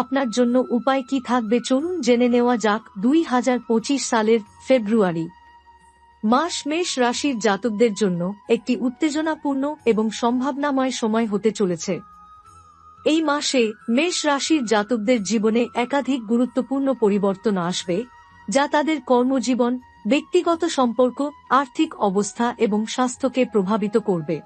আপনার জন্য উপায় কি থাকবে চলুন জেনে নেওয়া যাক দুই হাজার পঁচিশ সালের ফেব্রুয়ারি। মাস মেষ রাশির জাতকদের জন্য একটি উত্তেজনাপূর্ণ এবং সম্ভাবনাময় সময় হতে চলেছে। এই মাসে মেষ রাশির জাতকদের জীবনে একাধিক গুরুত্বপূর্ণ পরিবর্তন আসবে, যা তাদের কর্মজীবন, ব্যক্তিগত সম্পর্ক, আর্থিক অবস্থা এবং স্বাস্থ্যকে প্রভাবিত করবে।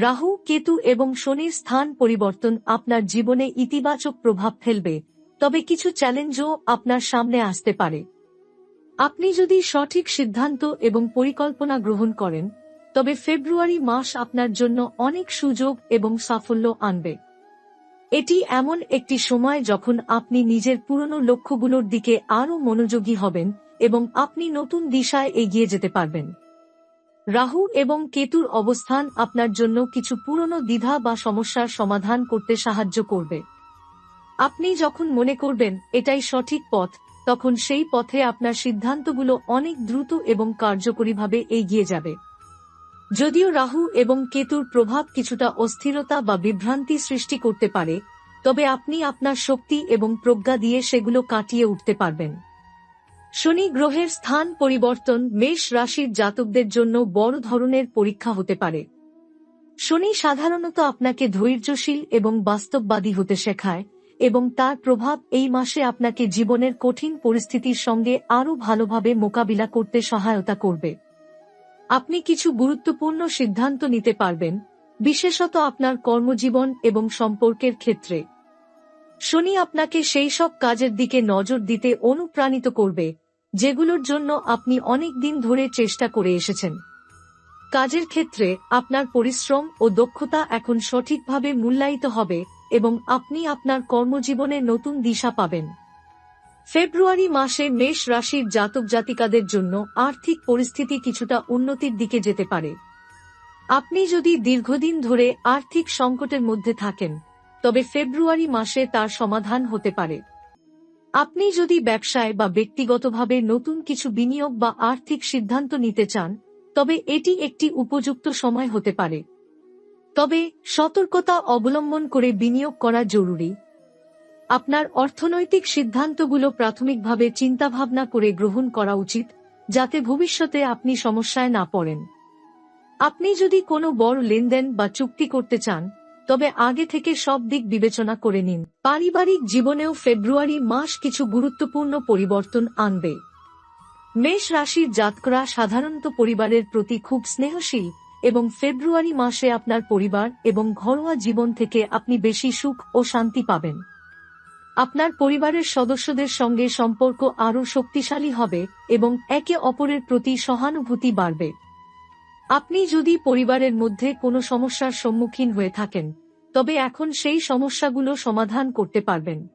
রাহু, কেতু এবং শনির স্থান পরিবর্তন আপনার জীবনে ইতিবাচক প্রভাব ফেলবে, তবে কিছু চ্যালেঞ্জও আপনার সামনে আসতে পারে। আপনি যদি সঠিক সিদ্ধান্ত এবং পরিকল্পনা গ্রহণ করেন, তবে ফেব্রুয়ারি মাস আপনার জন্য অনেক সুযোগ এবং সাফল্য আনবে। এটি এমন একটি সময় যখন আপনি নিজের পুরনো লক্ষ্যগুলোর দিকে আরও মনোযোগী হবেন এবং আপনি নতুন দিশায় এগিয়ে যেতে পারবেন। রাহু এবং কেতুর অবস্থান আপনার জন্য কিছু পুরনো দ্বিধা বা সমস্যার সমাধান করতে সাহায্য করবে। আপনি যখন মনে করবেন, এটাই সঠিক পথ, তখন সেই পথে আপনার সিদ্ধান্তগুলো অনেক দ্রুত এবং কার্যকরীভাবে এগিয়ে যাবে। যদিও রাহু এবং কেতুর প্রভাব কিছুটা অস্থিরতা বা বিভ্রান্তি সৃষ্টি করতে পারে, তবে আপনি আপনার শক্তি এবং প্রজ্ঞা দিয়ে সেগুলো কাটিয়ে উঠতে পারবেন। শনি গ্রহের স্থান পরিবর্তন, মেষ রাশির জাতকদের জন্য বড় ধরনের পরীক্ষা হতে পারে। শনি সাধারণত আপনাকে ধৈর্যশীল এবং বাস্তববাদী হতে শেখায়, এবং তার প্রভাব এই মাসে আপনাকে জীবনের কঠিন পরিস্থিতির সঙ্গে আরও ভালোভাবে মোকাবিলা করতে সহায়তা করবে। আপনি কিছু গুরুত্বপূর্ণ সিদ্ধান্ত নিতে পারবেন, বিশেষত আপনার কর্মজীবন এবং সম্পর্কের ক্ষেত্রে। শনি আপনাকে সেই সব কাজের দিকে নজর দিতে অনুপ্রাণিত করবে, যেগুলোর জন্য আপনি অনেক দিন ধরে চেষ্টা করে এসেছেন। কাজের ক্ষেত্রে আপনার পরিশ্রম ও দক্ষতা এখন সঠিকভাবে মূল্যায়িত হবে এবং আপনি আপনার কর্মজীবনে নতুন দিশা পাবেন। ফেব্রুয়ারি মাসে মেষ রাশির জাতক জাতিকাদের জন্য আর্থিক পরিস্থিতি কিছুটা উন্নতির দিকে যেতে পারে। আপনি যদি দীর্ঘদিন ধরে আর্থিক সংকটের মধ্যে থাকেন তবে ফেব্রুয়ারি মাসে তার সমাধান হতে পারে। আপনি যদি ব্যবসায় বা ব্যক্তিগতভাবে নতুন কিছু বিনিয়োগ বা আর্থিক সিদ্ধান্ত নিতে চান, তবে এটি একটি উপযুক্ত সময় হতে পারে। তবে সতর্কতা অবলম্বন করে বিনিয়োগ করা জরুরি। আপনার অর্থনৈতিক সিদ্ধান্তগুলো প্রাথমিকভাবে চিন্তাভাবনা করে গ্রহণ করা উচিত, যাতে ভবিষ্যতে আপনি সমস্যায় না পড়েন। আপনি যদি কোনো বড় লেনদেন বা চুক্তি করতে চান তবে আগে থেকে সব দিক বিবেচনা করে নিন। পারিবারিক জীবনেও ফেব্রুয়ারি মাস কিছু গুরুত্বপূর্ণ পরিবর্তন আনবে। মেষ রাশির জাতকরা সাধারণত পরিবারের প্রতি খুব স্নেহশীল এবং ফেব্রুয়ারি মাসে আপনার পরিবার এবং ঘরোয়া জীবন থেকে আপনি বেশি সুখ ও শান্তি পাবেন। আপনার পরিবারের সদস্যদের সঙ্গে সম্পর্ক আরও শক্তিশালী হবে এবং একে অপরের প্রতি সহানুভূতি বাড়বে। আপনি যদি পরিবারের মধ্যে কোনো সমস্যার সম্মুখীন হয়ে থাকেন, তবে এখন সেই সমস্যাগুলো সমাধান করতে পারবেন।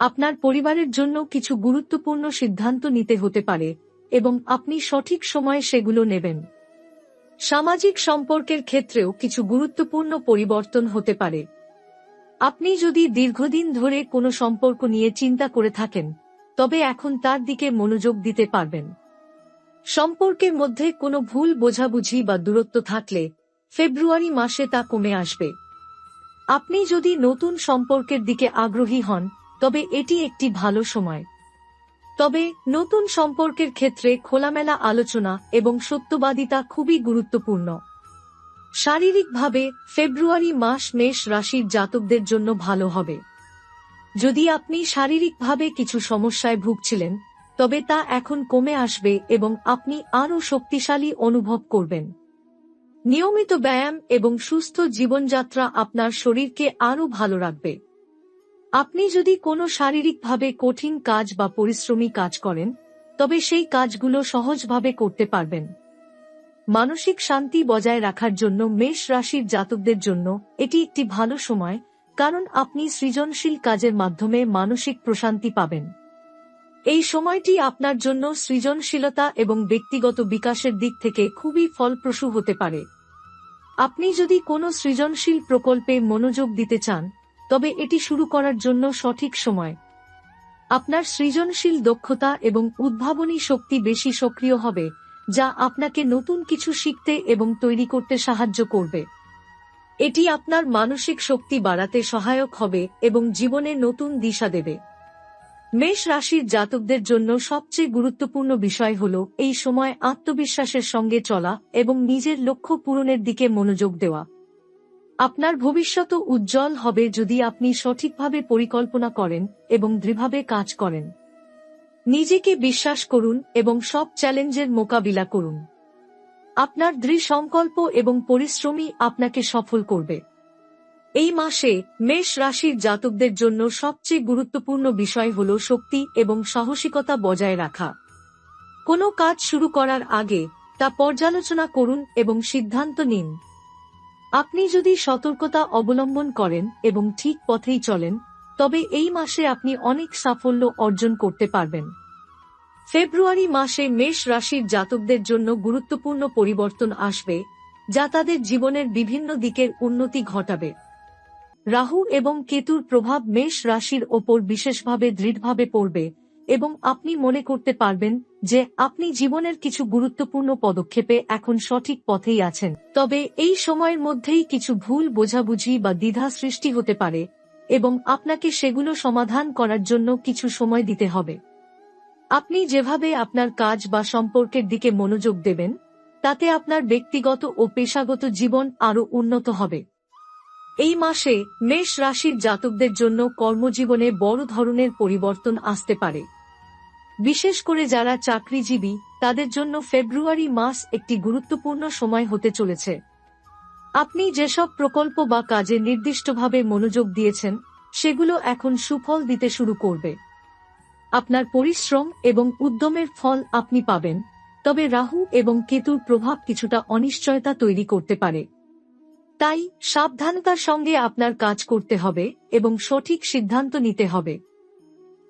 আপনার পরিবারের জন্য কিছু গুরুত্বপূর্ণ সিদ্ধান্ত নিতে হতে পারে, এবং আপনি সঠিক সময়ে সেগুলো নেবেন। সামাজিক সম্পর্কের ক্ষেত্রেও কিছু গুরুত্বপূর্ণ পরিবর্তন হতে পারে। আপনি যদি দীর্ঘদিন ধরে কোনো সম্পর্ক নিয়ে চিন্তা করে থাকেন, তবে এখন তার দিকে মনোযোগ দিতে পারবেন। সম্পর্কের মধ্যে কোনো ভুল বোঝাবুঝি বা দূরত্ব থাকলে, ফেব্রুয়ারি মাসে তা কমে আসবে। আপনি যদি নতুন সম্পর্কের দিকে আগ্রহী হন, তবে এটি একটি ভালো সময়। তবে, নতুন সম্পর্কের ক্ষেত্রে খোলামেলা আলোচনা এবং সত্যবাদিতা খুবই গুরুত্বপূর্ণ। শারীরিকভাবে, ফেব্রুয়ারি মাস মেষ রাশির জাতকদের জন্য ভালো হবে। যদি আপনি শারীরিকভাবে কিছু সমস্যায় ভুগছিলেন তবে তা এখন কমে আসবে এবং আপনি আরও শক্তিশালী অনুভব করবেন। নিয়মিত ব্যায়াম এবং সুস্থ জীবনযাত্রা আপনার শরীরকে আরও ভালো রাখবে। আপনি যদি কোনো শারীরিকভাবে কঠিন কাজ বা পরিশ্রমী কাজ করেন, তবে সেই কাজগুলো সহজভাবে করতে পারবেন। মানসিক শান্তি বজায় রাখার জন্য মেষ রাশির জাতকদের জন্য এটি একটি ভালো সময়, কারণ আপনি সৃজনশীল কাজের মাধ্যমে মানসিক প্রশান্তি পাবেন। এই সময়টি আপনার জন্য সৃজনশীলতা এবং ব্যক্তিগত বিকাশের দিক থেকে খুবই ফলপ্রসূ হতে পারে। আপনি যদি কোনো সৃজনশীল প্রকল্পে মনোযোগ দিতে চান, তবে এটি শুরু করার জন্য সঠিক সময়। আপনার সৃজনশীল দক্ষতা এবং উদ্ভাবনী শক্তি বেশি সক্রিয় হবে, যা আপনাকে নতুন কিছু শিখতে এবং তৈরি করতে সাহায্য করবে। এটি আপনার মানসিক শক্তি বাড়াতে সহায়ক হবে এবং জীবনে নতুন দিশা দেবে। মেষ রাশির জাতকদের জন্য সবচেয়ে গুরুত্বপূর্ণ বিষয় হল এই সময় আত্মবিশ্বাসের সঙ্গে চলা এবং নিজের লক্ষ্য পূরণের দিকে মনোযোগ দেওয়া। আপনার ভবিষ্যৎ উজ্জ্বল হবে যদি আপনি সঠিকভাবে পরিকল্পনা করেন এবং দৃঢ়ভাবে কাজ করেন। নিজেকে বিশ্বাস করুন এবং সব চ্যালেঞ্জের মোকাবিলা করুন। আপনার দৃঢ় সংকল্প এবং পরিশ্রমী আপনাকে সফল করবে। এই মাসে মেষ রাশির জাতকদের জন্য সবচেয়ে গুরুত্বপূর্ণ বিষয় হল শক্তি এবং সাহসিকতা বজায় রাখা। কোনো কাজ শুরু করার আগে তা পর্যালোচনা করুন এবং সিদ্ধান্ত নিন। আপনি যদি সতর্কতা অবলম্বন করেন এবং ঠিক পথেই চলেন, তবে এই মাসে আপনি অনেক সাফল্য অর্জন করতে পারবেন। ফেব্রুয়ারি মাসে মেষ রাশির জাতকদের জন্য গুরুত্বপূর্ণ পরিবর্তন আসবে, যা তাদের জীবনের বিভিন্ন দিকের উন্নতি ঘটাবে। রাহু এবং কেতুর প্রভাব মেষ রাশির ওপর বিশেষভাবে দৃঢ়ভাবে পড়বে এবং আপনি মনে করতে পারবেন যে আপনি জীবনের কিছু গুরুত্বপূর্ণ পদক্ষেপে এখন সঠিক পথেই আছেন। তবে এই সময়ের মধ্যেই কিছু ভুল বোঝাবুঝি বা দ্বিধা সৃষ্টি হতে পারে এবং আপনাকে সেগুলো সমাধান করার জন্য কিছু সময় দিতে হবে। আপনি যেভাবে আপনার কাজ বা সম্পর্কের দিকে মনোযোগ দেবেন, তাতে আপনার ব্যক্তিগত ও পেশাগত জীবন আরও উন্নত হবে। এই মাসে মেষ রাশির জাতকদের জন্য কর্মজীবনে বড় ধরনের পরিবর্তন আসতে পারে। বিশেষ করে যারা চাকরিজীবী, তাদের জন্য ফেব্রুয়ারি মাস একটি গুরুত্বপূর্ণ সময় হতে চলেছে। আপনি যেসব প্রকল্প বা কাজে নির্দিষ্টভাবে মনোযোগ দিয়েছেন, সেগুলো এখন সুফল দিতে শুরু করবে। আপনার পরিশ্রম এবং উদ্যমের ফল আপনি পাবেন, তবে রাহু এবং কেতুর প্রভাব কিছুটা অনিশ্চয়তা তৈরি করতে পারে। তাই সাবধানতার সঙ্গে আপনার কাজ করতে হবে এবং সঠিক সিদ্ধান্ত নিতে হবে।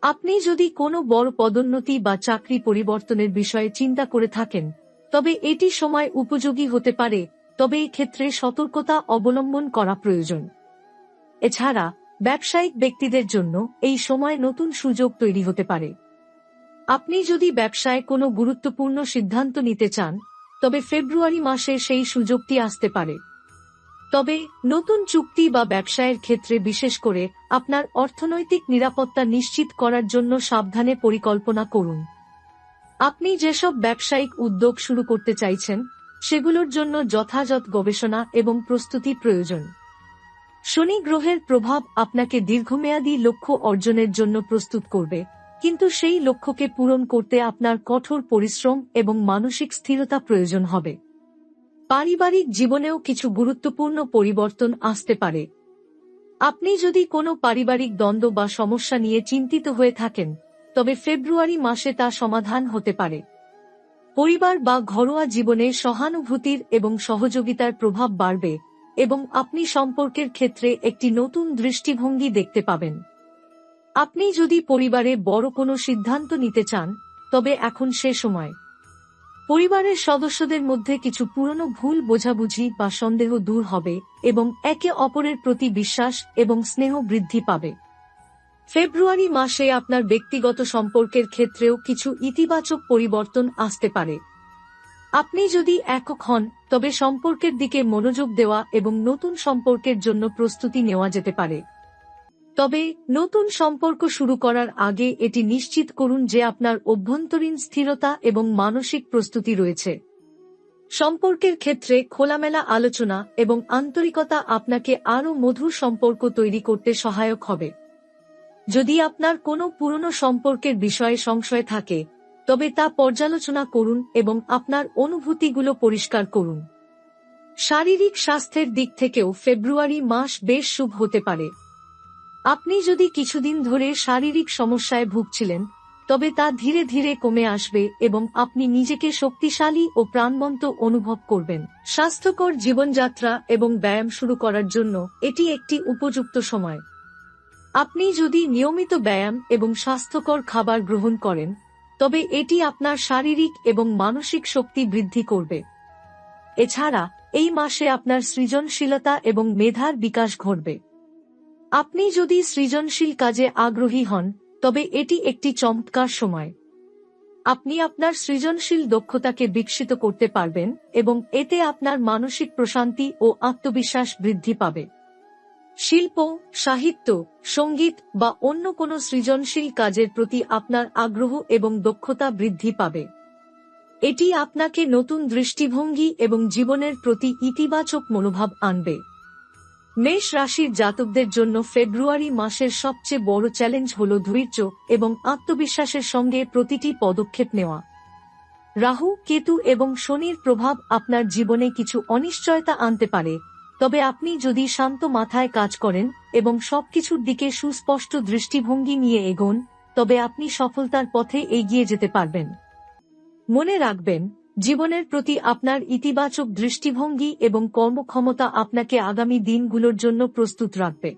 আপনি যদি কোনো বড় পদোন্নতি বা চাকরি পরিবর্তনের বিষয়ে চিন্তা করে থাকেন, তবে এটি সময় উপযোগী হতে পারে, তবে ক্ষেত্রে সতর্কতা অবলম্বন করা প্রয়োজন। এছাড়া, ব্যবসায়িক ব্যক্তিদের জন্য এই সময় নতুন সুযোগ তৈরি হতে পারে। আপনি যদি ব্যবসায় কোনো গুরুত্বপূর্ণ সিদ্ধান্ত নিতে চান, তবে ফেব্রুয়ারি মাসে সেই সুযোগটি আসতে পারে। তবে, নতুন চুক্তি বা ব্যবসায়ের ক্ষেত্রে বিশেষ করে আপনার অর্থনৈতিক নিরাপত্তা নিশ্চিত করার জন্য সাবধানে পরিকল্পনা করুন। আপনি যেসব ব্যবসায়িক উদ্যোগ শুরু করতে চাইছেন, সেগুলোর জন্য যথাযথ গবেষণা এবং প্রস্তুতি প্রয়োজন। শনি গ্রহের প্রভাব আপনাকে দীর্ঘমেয়াদী লক্ষ্য অর্জনের জন্য প্রস্তুত করবে, কিন্তু সেই লক্ষ্যকে পূরণ করতে আপনার কঠোর পরিশ্রম এবং মানসিক স্থিরতা প্রয়োজন হবে। পারিবারিক জীবনেও কিছু গুরুত্বপূর্ণ পরিবর্তন আসতে পারে। আপনি যদি কোনো পারিবারিক দ্বন্দ্ব বা সমস্যা নিয়ে চিন্তিত হয়ে থাকেন, তবে ফেব্রুয়ারি মাসে তা সমাধান হতে পারে। পরিবার বা ঘরোয়া জীবনে সহানুভূতির এবং সহযোগিতার প্রভাব বাড়বে এবং আপনি সম্পর্কের ক্ষেত্রে একটি নতুন দৃষ্টিভঙ্গি দেখতে পাবেন। আপনি যদি পরিবারে বড় কোনো সিদ্ধান্ত নিতে চান, তবে এখন সে সময়। পরিবারের সদস্যদের মধ্যে কিছু পুরনো ভুল বোঝাবুঝি বা সন্দেহ দূর হবে এবং একে অপরের প্রতি বিশ্বাস এবং স্নেহ বৃদ্ধি পাবে। ফেব্রুয়ারি মাসে আপনার ব্যক্তিগত সম্পর্কের ক্ষেত্রেও কিছু ইতিবাচক পরিবর্তন আসতে পারে। আপনি যদি একক হন, তবে সম্পর্কের দিকে মনোযোগ দেওয়া এবং নতুন সম্পর্কের জন্য প্রস্তুতি নেওয়া যেতে পারে। তবে, নতুন সম্পর্ক শুরু করার আগে এটি নিশ্চিত করুন যে আপনার অভ্যন্তরীণ স্থিরতা এবং মানসিক প্রস্তুতি রয়েছে। সম্পর্কের ক্ষেত্রে খোলামেলা আলোচনা এবং আন্তরিকতা আপনাকে আরও মধুর সম্পর্ক তৈরি করতে সহায়ক হবে। যদি আপনার কোনো পুরনো সম্পর্কের বিষয়ে সংশয় থাকে, তবে তা পর্যালোচনা করুন এবং আপনার অনুভূতিগুলো পরিষ্কার করুন। শারীরিক স্বাস্থ্যের দিক থেকেও ফেব্রুয়ারি মাস বেশ শুভ হতে পারে। আপনি যদি কিছুদিন ধরে শারীরিক সমস্যায় ভুগছিলেন, তবে তা ধীরে ধীরে কমে আসবে এবং আপনি নিজেকে শক্তিশালী ও প্রাণবন্ত অনুভব করবেন। স্বাস্থ্যকর জীবনযাত্রা এবং ব্যায়াম শুরু করার জন্য এটি একটি উপযুক্ত সময়। আপনি যদি নিয়মিত ব্যায়াম এবং স্বাস্থ্যকর খাবার গ্রহণ করেন, তবে এটি আপনার শারীরিক এবং মানসিক শক্তি বৃদ্ধি করবে। এছাড়া, এই মাসে আপনার সৃজনশীলতা এবং মেধার বিকাশ ঘটবে। আপনি যদি সৃজনশীল কাজে আগ্রহী হন, তবে এটি একটি চমৎকার সময়। আপনি আপনার সৃজনশীল দক্ষতাকে বিকশিত করতে পারবেন এবং এতে আপনার মানসিক প্রশান্তি ও আত্মবিশ্বাস বৃদ্ধি পাবে। শিল্প, সাহিত্য, সংগীত বা অন্য কোনো সৃজনশীল কাজের প্রতি আপনার আগ্রহ এবং দক্ষতা বৃদ্ধি পাবে। এটি আপনাকে নতুন দৃষ্টিভঙ্গি এবং জীবনের প্রতি ইতিবাচক মনোভাব আনবে। মেষ রাশির জাতকদের জন্য ফেব্রুয়ারি মাসের সবচেয়ে বড় চ্যালেঞ্জ হল ধৈর্য এবং আত্মবিশ্বাসের সঙ্গে প্রতিটি পদক্ষেপ নেওয়া। রাহু, কেতু এবং শনির প্রভাব আপনার জীবনে কিছু অনিশ্চয়তা আনতে পারে। তবে আপনি যদি শান্ত মাথায় কাজ করেন এবং সবকিছুর দিকে সুস্পষ্ট দৃষ্টিভঙ্গি নিয়ে এগোন, তবে আপনি সফলতার পথে এগিয়ে যেতে পারবেন। মনে রাখবেন জীবনের প্রতি আপনার ইতিবাচক দৃষ্টিভঙ্গি এবং কর্মক্ষমতা আপনাকে আগামী দিনগুলোর জন্য প্রস্তুত রাখবে।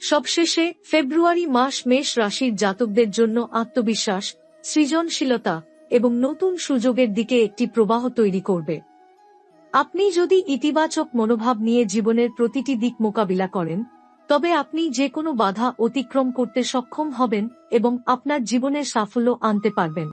সবশেষে, ফেব্রুয়ারি মাস মেষ রাশির জাতকদের জন্য আত্মবিশ্বাস, সৃজনশীলতা এবং নতুন সুযোগের দিকে একটি প্রবাহ তৈরি করবে। আপনি যদি ইতিবাচক মনোভাব নিয়ে জীবনের প্রতিটি দিক মোকাবিলা করেন, তবে আপনি যে কোনো বাধা অতিক্রম করতে সক্ষম হবেন এবং আপনার জীবনের সাফল্য আনতে পারবেন।